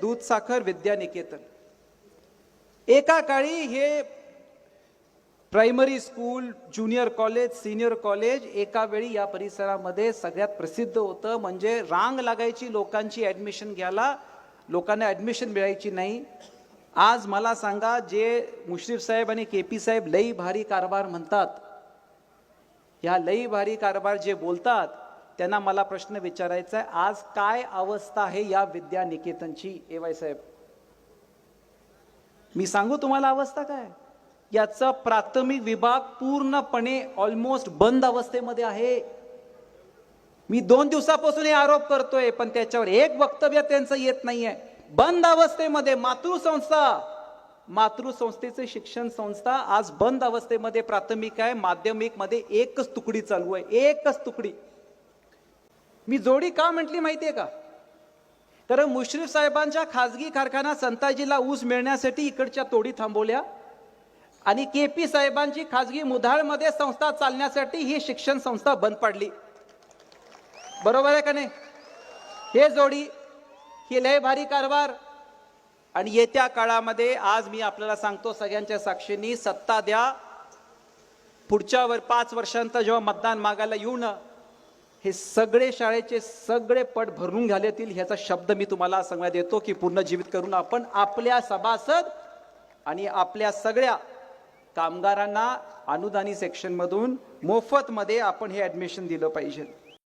दूध साखर विद्यानिकेतन एका काळी हे primary school junior college senior college एका वेळी या परिसरामध्ये सगळ्यात प्रसिद्ध होतं. म्हणजे रांग लागायची लोकांची ॲडमिशन घ्यायला. लोकांना ॲडमिशन मिळायची नाही. आज मला सांगा जे मुश्रीफ साहेब आणि के पी साहेब लई भारी कारभार म्हणतात. ह्या लई भारी कारभार जे बोलतात त्यांना मला प्रश्न विचारायचा आहे आज काय अवस्था आहे या विद्या निकेतनची? ए वाय साहेब. मी सांगू तुम्हाला अवस्था काय? याचा प्राथमिक विभाग पूर्णपणे ऑलमोस्ट बंद अवस्थेमध्ये आहे. मी दोन दिवसापासून हे आरोप करतोय पण त्याच्यावर एक वक्तव्य त्यांचं येत नाहीये. बंद अवस्थेमध्ये मातृसंस्था मातृसंस्थेचे शिक्षण संस्था आज बंद अवस्थेमध्ये प्राथमिक आहे माध्यमिकमध्ये एकच तुकडी चालू आहे एकच तुकडी. मी जोडी का म्हटली माहितीये का? कारण मुश्रीफ साहेबांच्या खाजगी कारखाना संताजीला ऊस मिळण्यासाठी इकडच्या तोडी थांबवल्या आणि के पी साहेबांची खाजगी मुधाळमध्ये संस्था चालण्यासाठी ही शिक्षण संस्था बंद पडली. बरोबर आहे का नाही? हे जोडी ही लय भारी कारभार. आणि येत्या काळामध्ये आज मी आपल्याला सांगतो सगळ्यांच्या साक्षींनी सत्ता द्या. पुढच्या वर पाच वर्षांत जेव्हा मतदान मागायला येऊ ना हे सगळे शाळेचे सगळे पट भरून घालतील ह्याचा शब्द मी तुम्हाला सांगण्यात येतो की पूर्ण जीवित करून आपण आपल्या सभासद आणि आपल्या सगळ्या कामगारांना अनुदानी सेक्शनमधून मोफतमध्ये आपण हे ॲडमिशन दिलं पाहिजे.